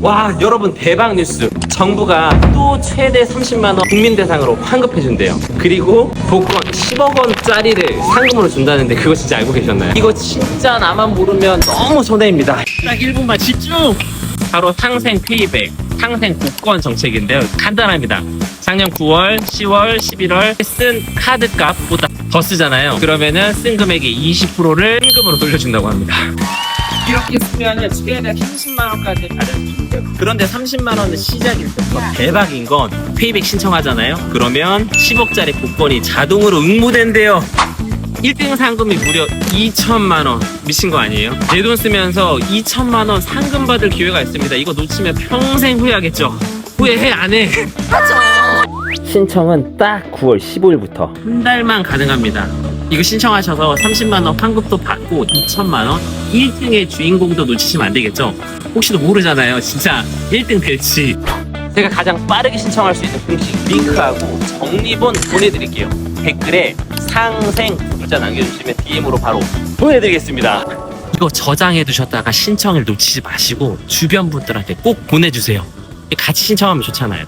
와 여러분 대박 뉴스. 정부가 또 최대 30만원 국민 대상으로 환급해준대요. 그리고 복권 10억 원짜리를 상금으로 준다는데 그거 진짜 알고 계셨나요? 이거 진짜 나만 모르면 너무 손해입니다. 딱 1분만 집중! 바로 상생 페이백 상생 복권 정책인데요. 간단합니다. 작년 9월 10월 11월 쓴 카드 값보다 더 쓰잖아요. 그러면은 쓴 금액의 20%를 현금으로 돌려준다고 합니다 이렇게 쓰면은 최대 30만 원까지 받을 수 있어요. 그런데 30만 원은 시작일 때부터 대박인 건 페이백 신청하잖아요. 그러면 10억짜리 복권이 자동으로 응모된대요. 1등 상금이 무려 2천만 원 미친 거 아니에요? 내 돈 쓰면서 2천만 원 상금 받을 기회가 있습니다. 이거 놓치면 평생 후회하겠죠. 후회해 안 해? 신청은 딱 9월 15일부터 한 달만 가능합니다. 이거 신청하셔서 30만 원 환급도 받고 2천만 원 1등의 주인공도 놓치시면 안 되겠죠. 혹시도 모르잖아요. 진짜 1등 될지. 제가 가장 빠르게 신청할 수 있는 공식 링크하고 정리본 보내드릴게요. 댓글에 상생 글자 남겨주시면 DM으로 바로 보내드리겠습니다. 이거 저장해 두셨다가 신청을 놓치지 마시고 주변 분들한테 꼭 보내주세요. 같이 신청하면 좋잖아요.